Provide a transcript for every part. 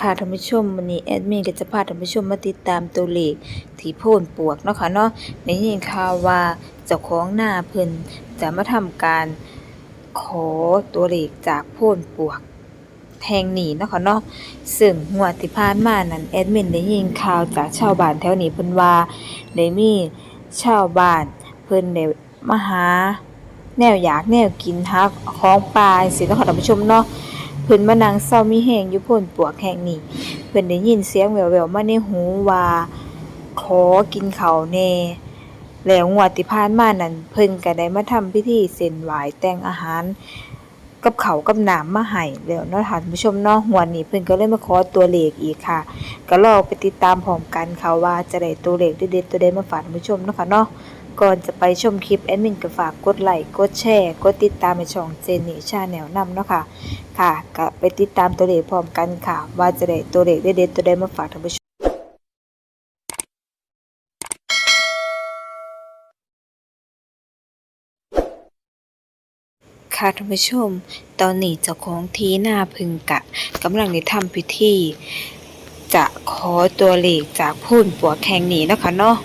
ค่ะท่านผู้ชมวันนี้แอดมินก็จะพาท่านผู้ชมมาติดตามตัวเลขที่โพนปวกเนาะค่ะเนาะในยินข่าวว่าเจ้าของหน้าเพิ่นจะมาทำการขอตัวเลขจากโพนปวกแทงหนีเนาะค่ะเนาะซึ่งงวดที่ผ่านมานั้นแอดมินได้ยินข่าวจากชาวบ้านแถวนี้เพิ่นว่าได้มีชาวบ้านเพิ่นได้มาหาแนวอยากแนวกินหาของปลาสิเนาะค่ะท่านผู้ชมเนาะ เพิ่นมานั่งเศร้ามีแหงอยู่พ่นปวกแห่งนี้เพิ่นได้ยินเสียงแววๆมาในหูว่าขอกินเขาแน่แล้วงวดที่ผ่านมานั้นเพิ่นก็ได้มาทำพิธีเส้นไหว้แต่งอาหาร กับเขากับน้ำมาให้แล้วเนาะท่านผู้ชมเนาะงวดนี้เพิ่นก็เลยมาขอตัวเลขอีกค่ะ ก็รอไปติดตามพร้อมกันค่ะว่าจะได้ตัวเลขเด็ดๆตัวใดมาฝากท่านผู้ชมเนาะค่ะเนาะ ก่อนจะไปชมคลิปแอดมินก็ฝากกดไลค์กดแชร์กดติดตามในช่องเจนนี่ชาแนลนำเนาะค่ะ ค่ะก็ไปติดตามตัวเลขพร้อมกันค่ะ ว่าจะได้ตัวเลขเด็ดๆตัวใดมาฝากท่านผู้ชมค่ะท่านผู้ชม ตอนนี้เจ้าของทีหน้าพึงกะกำลังได้ทำพิธีจะขอตัวเลขจากพุ่นปัวแข่งนี้เนะคะเนาะ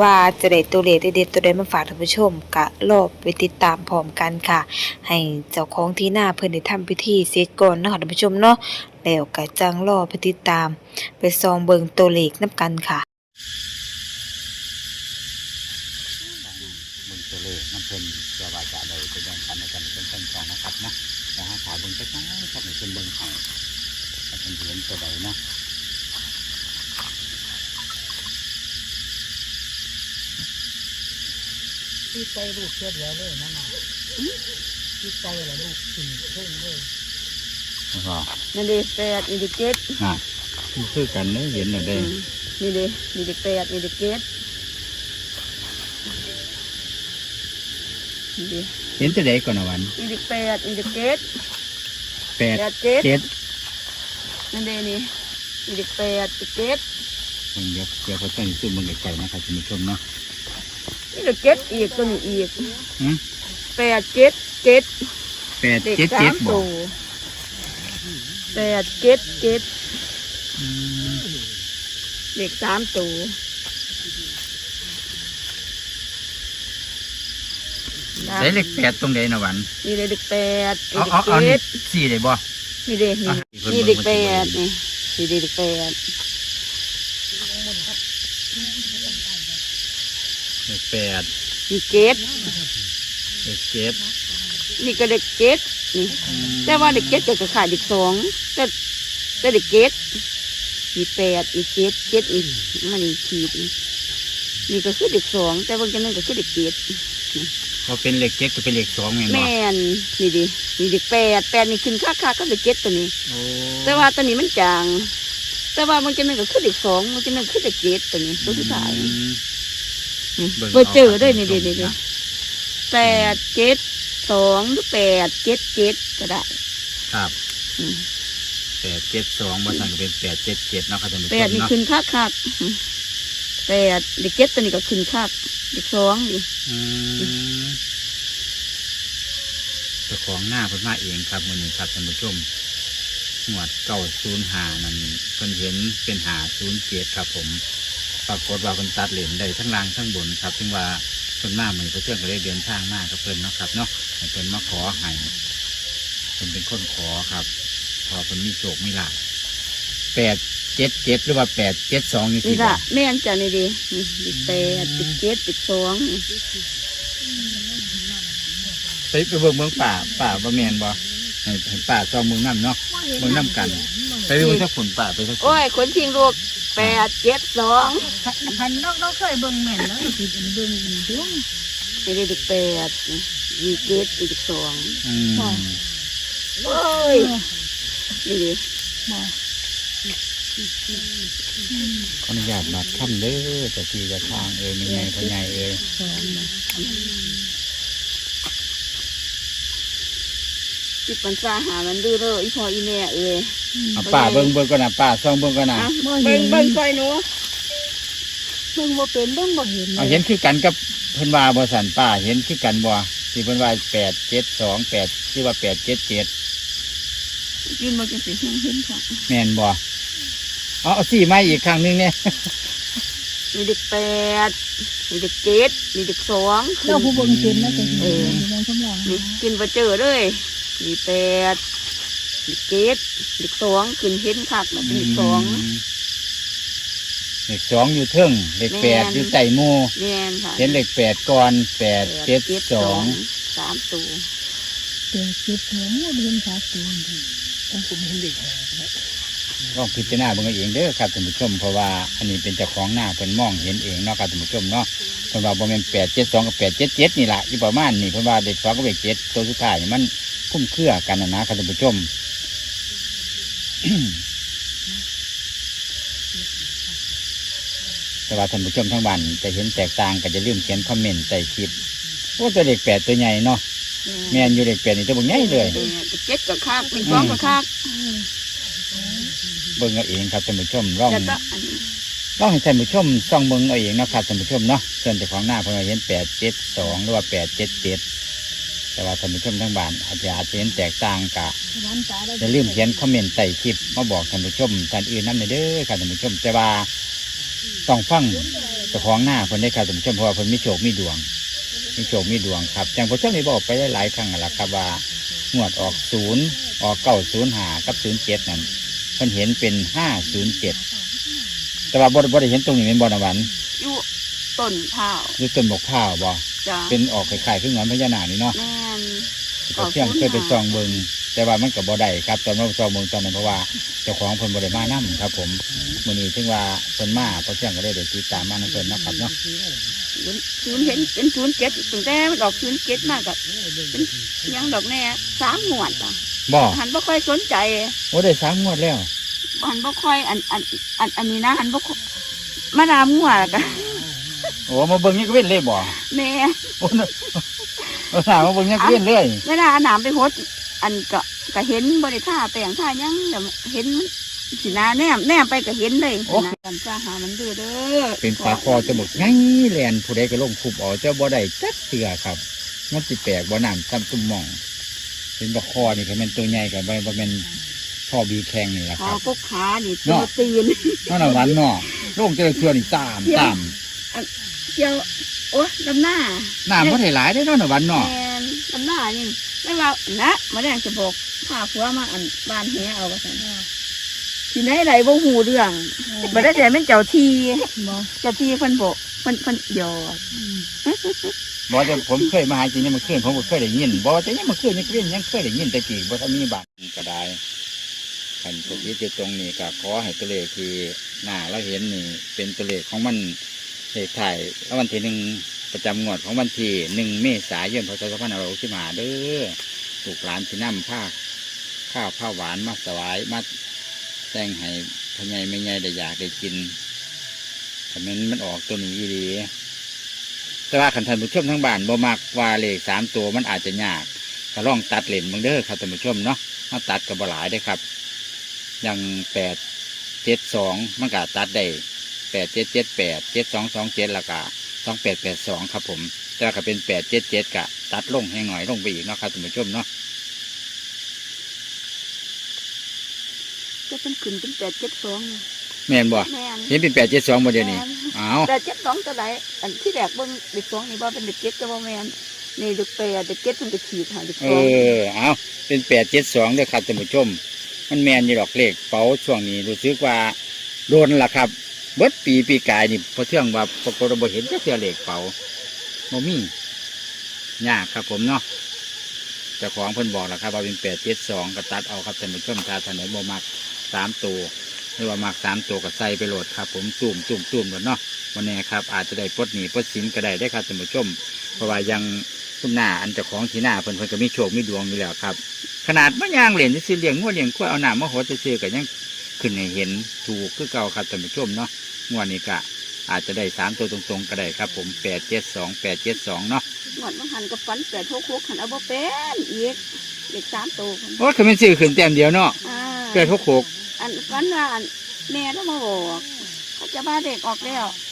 ว่าจะได้ตัวเลขเด็ดๆตัวใดมาฝากท่านผู้ชมกะรอบไปติดตามพร้อมกันค่ะ ให้เจ้าของที่หน้าเพิ่นได้ทำพิธีเสร็จก่อนเนะค่ะท่านผู้ชมเนาะแล้วก็จังรอไปติดตาม ไปซองเบิ่งตัวเลขนํกันค่ะบนตัวเลขน้ำเพิ่นเพื่อว่าจะได้ไปแบ่งปันในกันเป็นเพิ่นของนะครับนะแต่ห้าขาเบิ่งจักหน้อยครับให้เพิ่นเบิ่งให้ถ้าเพิ่นเห็นตัวใดเนาะ ที่ใจลูกเสียเดียวเลยนั่นน่ะที่ใจละลูกขึ้นเพ่งเลยแล้วก็นี่ดิแปดนี่ดิเจ็ดอะคือกันเด้เห็นน่ะอืได้นี่ดินี่ดิแปดนี่ดิเจ็ดดีเห็นตัวใดก่อนนะวันนี่ดิแปดนี่ดิเจ็ดแปดแปดเจ็ดเจ็ดนั่นดินี่นี่ดิแปดดิเจ็ดเพิ่นเดี๋ยวเดี๋ยวเขาต้องซื้อเบิ่งไกลๆนะครับท่านผู้ชมเนาะ นี่ดิเจ็ดอีกตัวนี้อีกหืม แปดเจ็ดเจ็ดแปดเด็กเจ็ดสาเจ็ดมบ่ตัวแปดเจ็ดเจ็ดอืมเด็กสามตัวได้เลขแปดตรงใดนะวันนี่ดิเด็กแปดนี่เอาดิเอาเอานี่เจ็ดสี่ได้บ่นี่ดินี่อะนี่เด็กแปดนี่นี่ดิเด็กแปด เลขแปดนี่เจ็ดเลขเจ็ดนี่ก็เด็กเจ็ดนี่ อืมแต่ว่าเด็กเจ็ดก็จะขาดเด็กสองแต่แต่เด็กเจ็ดมีแปดมีเจ็ดเจ็ดอีกมันอีกขีดอีกนี่ก็คือเด็กสองแต่บางจังนั้นก็คือเด็กเจ็ดพอเป็นเลขเจ็ดก็เป็นเลขสองแม่นบ่แม่นนี่ดินี่เด็กแปดแปดนี่ขึ้นค่าค่าก็เด็กเจ็ดตัวนี้ โอ้แต่ว่าตัวนี้มันจาง แต่ว่าบางจังนั้นก็คือเด็กสองบางจังนั้นคือเด็กเจ็ดตัวนี้ตัวสุดท้ายอืมนี่ เบิ่งเบอร์เจอเอาด้วยนี่ครับดินี่ดิครับแปดเจ็ดสองหรือแปดเจ็ดเจ็ดก็ได้ ครับอืมแปดเจ็ดสองบนสั่งก็เป็นแปดเจ็ดเจ็ดเนาะครับท่านผู้ชแปดมนี่เนาะขึ้นคักคักอืมแปดเด็กเจ็ดตัวนี้ก็ขึ้นคักเด็กสองนี่อืมเจ้าของหน้าเพิ่นมาเองครับมื้อนี้ครับท่านผู้ชมหมวดเก้าศูนย์หานั่นเพิ่นเห็นเป็นหาศูนย์เจ็ดครับผม ปรากฏว่าเพิ่นตัดเหรียญได้ทั้งล่างทั้งบนครับถึงว่าเพิ่นมาเหมือนเพื่อนก็ได้เดินทางมากับเพิ่นเนาะครับเนาะให้เพิ่นมาขอให้เพิ่นเป็นคนขอครับ พอเพิ่นมีโชคมีลาภแปดเจ็ดเจ็ดหรือว่าแปดเจ็ดสองนี่สินี่บ่ ละแม่นจ้ะนี่ดีนี่เด็กแปดเด็กเจ็ดเด็กสองนี่ไปไปเบิ่งเมืองป่าป่าบ่แม่นบ่ให้ให้ป่าซองเมืองน้ำเนาะเมืองน้ำกัน ไปเบิ่งถ้าฝนป่าไปถ้าฝนโอ้ยคนทิ้งลูก แปดเจ็ดสองพันนอกนอกเคยเบิ่งแม่นแล้วสิเบิ่งดวงนี่เด็กแปดนี่มีเจ็ดเด็กสองอืมโอ้ยนี่ดิบ่ขออนุญาตบัดค่ำเด้อเจะที่เจะทางเอ้ยมีไงพ่อใหญ่เอ้ย สองนะจิตปัญญาหามันดื้อเด้ออีพ่ออีแม่เอ้ยเอาป่าเบิ่งเบิ่งก่อนนะป่าซองเบิ่งก่อนนะอะเบิ่งเบิ่งซอยหนูเบิ่งบ่เป็นเบิ่งบ่เห็นเอาเห็นคือกันกับเพิ่นว่าบ่สันป่าเห็นคือกันบ่ที่เพิ่นว่าแปดเจ็ดสองแปดที่ว่าแปดเจ็ดเจ็ดยืนมาจังสิเห็นค่ะแม่นบ่เอาเอาสี่ไม้อีกครั้งหนึงเนี่ย มีเด็กแปดมีเด็กเจ็ดมีเด็กสองเราผู้เบิ่งเป็นนะแต่เอเห็อนมันกำลังนี่กินไปเจอเลยมีแปดมีเจ็ดเด็กสองขึ้นเห็นคักมันเป็นเด็กสองมเลขสองอยู่เทิงเลขแปดแม่นอยู่ใต้หมูแม่นค่ะเห็นเลขแปดก่อนแปดเจ็ดสองสามตัวเจอคิดถึงเรียนสาตัวต้องผมเห็นเด็กนะ ลองพิจารณาเบิ่งเอาเองเด้อครับท่านผู้ชมเพราะว่าอันนี้เป็นเจ้าของหน้าเพิ่นมองเห็นเองเนาะครับท่านผู้ชมเนาะเพิ่นว่าบ่แม่นแปดเจ็ดสองกับแปดเจ็ดเจ็ดนี่ล่ะอยู่ประมาณนี่เพิ่นว่าเลขสองกับเลขเจ็ดตัวสุดท้ายนี่มันคุ้มเครือกันนะนะครับท่านผู้ชม แต่ว่าท่านผู้ชมทั้งบ้านจะเห็นแตกต่างก็จะลืมเขียนคอมเมนต์ใส่คลิปว่าตัวเลขแปดตัวใหญ่เนาะแม่นอยู่เลขแปดนี่ตัวบ่ใหญ่เลย เจ็ดกับคักเป็นสองกับคัก เบิ่งเอาเองครับท่านผู้ชมลองแล้วก็อันนี้ลองให้ท่านผู้ชมส่องเบิ่งเอาเองเนาะครับท่านผู้ชมเนาะส่วนเจ้าของหน้าเพิ่นว่าเห็นแปดเจ็ดสองหรือว่าแปดเจ็ดเจ็ดแต่ว่าท่านผู้ชมทั้งบ้านอาจจะอาจจะเห็นแตกต่างกะ ร้านตาได้อย่าลืมเขียนคอมเมนต์ใต้คลิปมาบอกท่านผู้ชมท่านอื่นนำเด้อครับท่านผู้ชมแต่ว่าต้องฟังเจ้าของหน้าเพิ่นได้ครับท่านผู้ชมเพราะว่าเพิ่นมีโชคมีดวง มีโชคมีดวงครับจังผู้ชมได้บอกไปหลายๆครั้งแล้วล่ะครับว่างวดออกศูนย์ออกเก้าศูนย์หากับศูนย์เจ็ดนั่นเพิ่นเห็นเป็นห้าศูนย์เจ็ดแต่ว่าบ่บ่ได้เห็นตรงนี้เป็นบ่อนะหวันอยู่ต้นข้าวหรือต้นบกข้าวบ่จ้ะเป็นออกคล้ายๆขึ้นเหมือนพญานาคนี่เนาะแม่น ก็เที่ยงเคยไปซองเบิงแต่ว่ามันกับบ่ได้ครับตอนเราซองเบิงตอนนั้นเพราะว่าเจ้าของเพิ่นบ่ได้มานํครับ ผมมื้อนี้ถึงว่าเพิ่นมาเพราะเที่ยงก็ได้ได้ติดตามมานํเพิ่นเนาะครับเนาะศูนย์เห็นเป็นศูนย์เจ็ดตั้งแต่มันออกศูนย์เจ็ดมากกับเป็นหยังดอกแน่สามหมวดอะ บ่หันบ่ค่อยสนใจโอ้ได้สามงวดแล้วหันบ่ค่อยอันอันอันอันนี้นะหันบ่ค่อยมาดามหัวกันโอ้มาเบิ่งนี่ก็เว้นเลยบ่แม่โอ้น่ะโอ้ถามมาเบิ่งนี่ก็เว้นเลยเวลาเอาหนามไปหดอันก็ก็เห็นบริท่าแปลงท่าหยังแต่เห็นสินาแนมแนมไปก็เห็นเลยนะกันจ้าหามันเด้อเด้อเป็นปลาคอจะบอกไงแลนผู้ใดก็ลงคุบเอาเจ้าบ่ได้จักเตือครับมันสิแปลกบ่น้ำซ้ำตุ้มหมอง เป็นปลาคอนี่ก็แม่นตัวใหญ่ก็บ่บ่แม่นพ่อบีแข้งนี่แหละขาครับพวกขานี่ตัวตีนนั่นน่ะหวันเนาะโลงเจอเทือนี่ตามตามเจียวโอ้ดำหน้าน้ำบ่ได้หลายได้อเนาะน่ะหวันเนาะแมนดำหน้านี่ไม่ว่านะมาแดงจะบอกข้าผัวมาอันบ้านเฮียเอาไปสั่นทีไหนไหนบ่หูเรื่องบ่ได้แต่เป็นเจ้าทีบ่เจ้าทีเพิ่นบอก เพิ่นเพิ่นหยอดบ่แต่ผมเคยมาหาจริงยังมาคืนผมก็เคยได้ยินบ่แต่ยังมาคืนยังเคยยังเคยได้ยินแต่กี้บ่ทันมีบัตรก็ได้คันตัวที่ตรงนี้ก็ขอให้ตัวเลขที่หน้าเราเห็นนี่ เป็นตัวเลขของมันเลขถ่ายแล้ววันที่หนึ่งประจำงวดของวันที่หนึ่งเมษายนพศ2565เด้อลูกหลานที่นำผ้าข้าวผ้าหวานมาถวายมาแต่งให้พ่อใหญ่แม่ใหญ่ได้อยากได้กิน ถ้ามันมันออกตัวนี้อีดีแต่ว่าขันท่านผู้ชมทั้งบ้านบ่มักว่าเลขสามตัวมันอาจจะยากก็ลองตัดเลนบางเด้อครับท่านผู้ชมเนาะมาตัดกับบ่หลายได้อครับอย่างแปดเจ็ดสองมันก็ตัดได้แปดเจ็ดเจ็ดแปดเจ็ดสองสองเจ็ดละกะสองแปดแปดสองครับผม แต่ว่าก็เป็นแปดเจ็ดเจ็ดกะ ตัดลงให้หน่อยลงไปอีกเนาะครับท่านผู้ชมเนาะจะเป็นขึ้นเป็นแปดเจ็ดสองแม่นบ่แม่นเห็นเป็นแปดเจ็ดสองบ่เดี๋ยวนี้ อ้าวแต่เจ็ดสองตัวไหนอันที่แรกเบิ่งเด็กสองนี่บ่เป็นเด็กเจ็ดจะบ่แม่นนี่เด็กแปดเด็กเจ็ดมันจะขีดหาเด็กเอสองอเอาเป็นแปดเจ็ดสองเด้อครับท่านผู้ชม มันแมนอยู่ดอกเลขเป๋าช่วงนี้รู้สึกว่าโดนละครับ เบิดปีปีกายนี่พอเที่ยงว่าปรากฏว่าบ่เห็นจะเสียเลขเป๋าบ่มียากครับผมเนาะเจ้าของเพิ่นบอกแล้วครับ ว่าเป็นแปดเจ็ดสองก็ตัดเอาครับท่านผู้ชมถ้าท่านไหนบ่มักสามตัวหรือว่ามักสามตัวก็ใส่ไปโหลดครับ ผมตุ่มตุ่มตุ่มแล้วเนาะ วันนี้ครับอาจจะได้ปลดหนีปลดสินก็ได้ได้อครับท่านผู้ชม เพราะว่ายังคุณหน้าอันเจ้าของที่หน้าเพิ่นเพิ่นก็มีโชคมีดวงอยู่แล้วครับ ขนาดมันยางเหรียญที่ซื้อเลี้ยงงวดเลี้ยงกล้วยเอาหน้ามาหดซื้อๆก็ยังขึ้นให้เห็นถูกคือเก่าครับท่านผู้ชมเนาะงวดนี้ก็อาจจะได้สามตัวตรงๆก็ได้ครับ ผมแปดเจ็ดสองแปดเจ็ดสองเนาะหมดมันหันกับฟันแปดหกหกหันเอาบ่เป็นอีกเด็กสามตัวพุ่นโอ้คือมันซื้อขึ้นแต้มเดียวเนาะอ่าแปดหกหกอันฟันว่าอันแม่ต้องมาบอกเขาจะว่าเด็กออกแล้วแ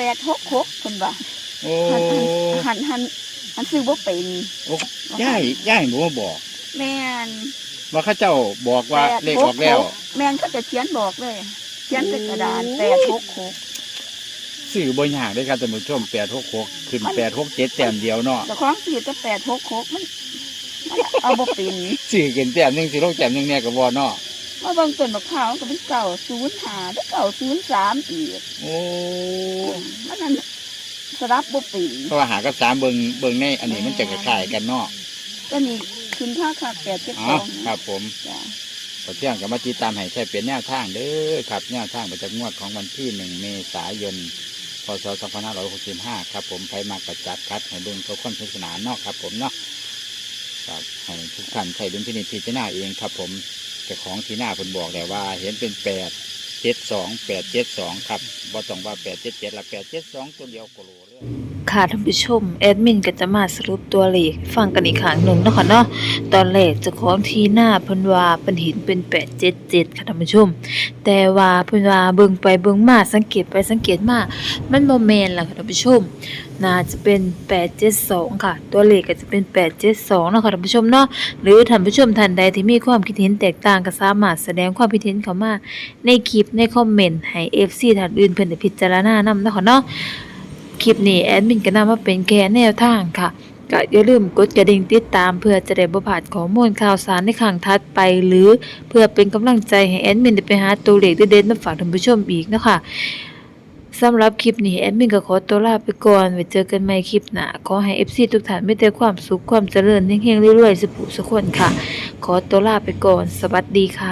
ปดหกหกคนบ่าโอ้หันหันหันหันซื้อบ่เป็นโอ้ย่ายย่ายบอกว่าบอก แม่นว่าเขาเจ้าบอกว่าเลขออกแล้ว แม่นเขาจะเขียนบอกเลย เขียนเป็นกระดานแปดหกหกสื่อบ่ยากเด้อครับท่านผู้ชมแปดหกหกขึ้นแปดหกเจ็ดแต้มเดียวเนาะแต่ของสี่จะแปดหกหกมันมันเอาบ่เป็นสื่อขึ้นแต้มหนึ่งสิลงแต้มหนึ่งเนี่ยก็บ่เนาะ มาเบางต้นมะพร้าวก็เป็นเก่าศูนย์หาได้เก่าศูนย์สามอีกโอ้มันนั่นสลับบ่เป็นเพราะว่าหากับสามเบิงเบิงในอันนี้มันจะคล้ายๆกันเนาะก็นี่ขึ้นค่าค่าแปดเจ็ดอ๋สอองครับผมจ้ะขอเที่ยงกับมาติดตามให้ใช้เป็นแนวทางเด้อครับแนวทางประจำงวดของวันที่หนึ่งเมษายนพศ2565ครับผมไผมากระจัดคัดให้เบิ่งเขาคนสนุกสนานเนาะครับผมเนาะครับให้ทุกท่านใช้ดุลพินิจพิจารณาเองครับผมเจ้าของที่หน้าผมบอกแต่ว่า เห็นเป็นแปดเจ็ดสองแปดเจ็ดสองครับบ่ต้องว่าแปดเจ็ดเจ็ดละแปดเจ็ดสองตัวเดียวโกโลเลย ค่ะท่านผู้ชมแอดมินก็จะมาสรุปตัวเลขฟังกันอีกครั้งหนึ่งนะค่ะเนาะตอนแรกจ้าของทีหน้าเพิ่นว่าเพิ่นเห็นแปดเป็น877ค่ะท่านผู้ชม แต่ว่าเพิ่นว่าเบิ่งไปเบิ่งมาสังเกตไปสังเกตมามันบ่แม่นล่ะค่ะท่านผู้ชมน่าจะเป็น872ค่ะ ตัวเลขก็จะเป็น872เจ็ดสองนะค่ะท่านผู้ชมเนาะหรือท่านผู้ชมท่านใดที่มีความคิดเห็นแตกต่างก็สามารถแสดงความคิดเห็นเข้ามาในคลิปในคอมเมนต์ให้ FC ท่านอื่นเพิ่นได้พิจารณานำนะค่ะเนาะ คลิปนี้แอดมินก็นำมาเป็นแค่แนวทางค่ะก็อย่าลืมกดกระดิ่งติดตามเพื่อจะได้บ่พลาดข้อมูลข่าวสารในครั้งถัดไปหรือเพื่อเป็นกำลังใจให้แอดมินได้ไปหาตัวเลขเด็ดๆมาฝากท่านผู้ชมอีกนะคะสำหรับคลิปนี้แอดมินก็ขอตัวลาไปก่อนไว้เจอกันใหม่คลิปหน้าขอให้ FC ทุกท่านมีแต่ความสุขความเจริญเฮงๆรวยๆสุขสุขคนค่ะ ขอตัวลาไปก่อน สวัสดีค่ะ